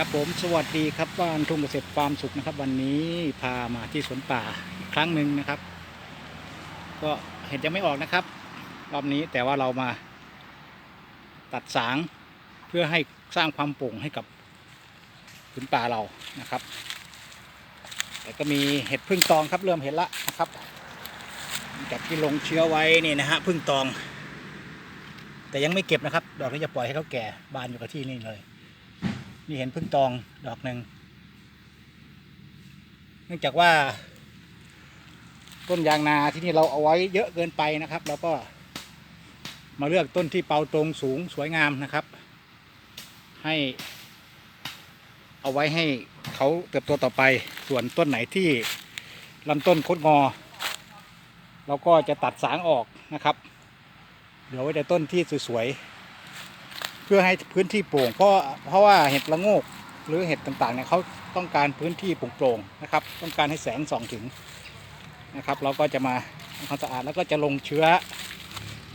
ครับผมสวัสดีครับบ้านทุ่งเกษตรฟาร์มสุขนะครับ วันนี้พามาที่สวนป่าอีกครั้งหนึ่งนะครับ ก็เห็นยังไม่ออกนะครับ รอบนี้แต่ว่าเรามาตัดสางเพื่อให้สร้างความโปร่งให้กับพื้นป่าเรานะครับ แต่ก็มีเห็ดพึ่งตองครับเริ่มเห็นละนะครับจากที่ลงเชื้อไว้นี่นะฮะพึ่งตอง แต่ยังไม่เก็บนะครับดอกนี้จะปล่อยให้เขาแก่บานอยู่กับที่นี่เลย นี่เห็นพึ่งตองดอกหนึ่งเนื่องจากว่า ต้นยางนาที่นี่เราเอาไว้เยอะเกินไปนะครับแล้วก็มาเลือกต้นที่เปาตรงสูงสวยงามนะครับ ให้ เอาไว้ให้เขาเติบโตต่อไปส่วนต้นไหนที่ลำต้นคดงอ เราก็จะตัดสางออกนะครับเหลือไว้แต่ต้นที่สวยๆ พื่อให้พื้นที่โปร่งเพราะเพราะว่าเห็ดละโงกหรือเห็ดต่างๆเนี่ยเขาต้องการพื้นที่โปร่งๆนะครับ ต้องการให้แสงส่องถึงนะครับ เราก็จะมาทำความสะอาดแล้วก็จะลงเชื้อ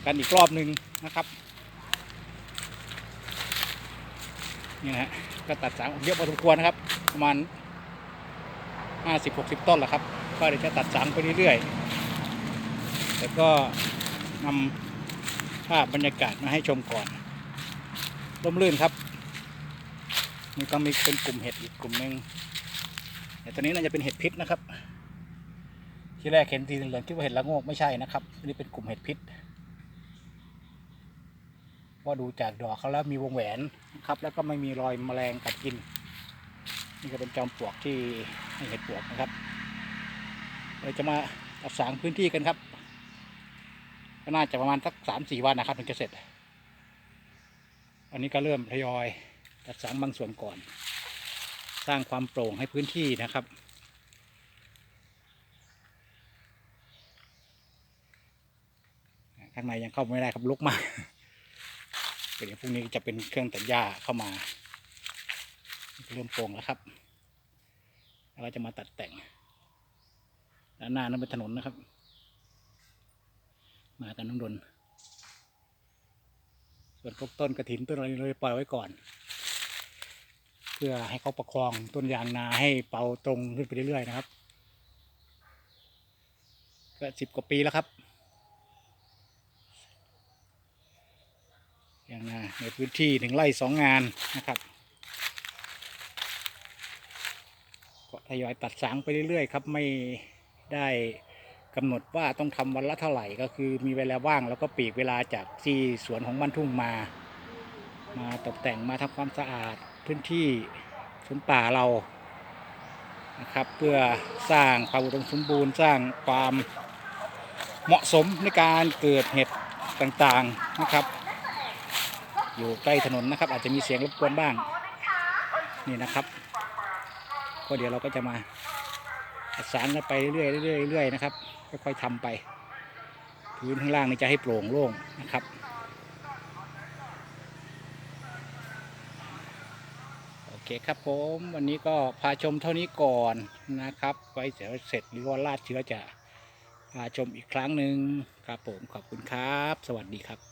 กันอีกรอบหนึ่งนะครับนี่นะฮะก็ตัดสางเยอะพอสมควรนะครับ ประมาณ 50-60 ต้นแหละครับ ก็เดี๋ยวจะตัดสางไปเรื่อยๆแล้วก็นำภาพบรรยากาศมาให้ชมก่อน ร่มรื่นครับมันก็มีเป็นกลุ่มเห็ดอีกกลุ่มหนึ่งแต่ตอนนี้น่าจะเป็นเห็ดพิษนะครับ ที่แรกเห็นสีเหลืองคิดว่าเห็ดละโงกไม่ใช่นะครับนนี้เป็นกลุ่มเห็ดพิษว่าดูจากดอกเขาแล้วมีวงแหวนนะครับ แล้วก็ไม่มีรอยแมลงกัดกิน นี่ก็เป็นจอมปลวกที่ให้เห็ดปลวกนะครับเราจะมาตัดสางพื้นที่กันครับ ก็น่าจะประมาณสักสามสี่วันนะครับถึงจะเสร็จ อันนี้ก็เริ่มทยอยตัดสางบางส่วนก่อน สร้างความโปร่งให้พื้นที่นะครับข้างในยังเข้าไม่ได้ครับลุกมากเดี๋ยวพรุ่งนี้จะเป็นเครื่องตัดหญ้าเข้ามา เริ่มโปร่งแล้วครับแล้วเราจะมาตัดแต่งด้านหน้านั้นเป็นถนนนะครับ มากันน้องดน ส่วนพวกต้นกระถินต้นอะไรเลยปล่อยไว้ก่อน เพื่อให้เขาประคองต้นยางนาให้เป่าตรงขึ้นไปเรื่อยๆนะครับก็สิบกว่าปีแล้วครับยางนาในพื้นที่หนึ่งไร่สองงานนะครับก็ทยอยตัดสางไปเรื่อยๆครับไม่ได้ กำหนดว่าต้องทำวันละเท่าไหร่ก็คือมีเวลาว่างแล้วก็ปีกเวลาจากที่สวนของบ้านทุ่งมา มาตกแต่งมาทำความสะอาดพื้นที่สวนป่าเรานะครับเพื่อสร้างความอุดมสมบูรณ์สร้างความเหมาะสมในการเกิดเห็ดต่างๆนะครับ อยู่ใกล้ถนนนะครับ อาจจะมีเสียงรบกวนบ้างนี่นะครับก็เดี๋ยวเราก็จะมาประสานกันไปเรื่อยๆเรื่อยๆนะครับ ค่อยๆทำไป พื้นข้างล่างนี่จะให้โปร่งโล่งนะครับโอเคครับผมวันนี้ก็พาชมเท่านี้ก่อนนะครับ ไว้เสร็จเสร็จหรือว่าลาดเชื้อจะพาชมอีกครั้งหนึ่งครับผมขอบคุณครับ สวัสดีครับ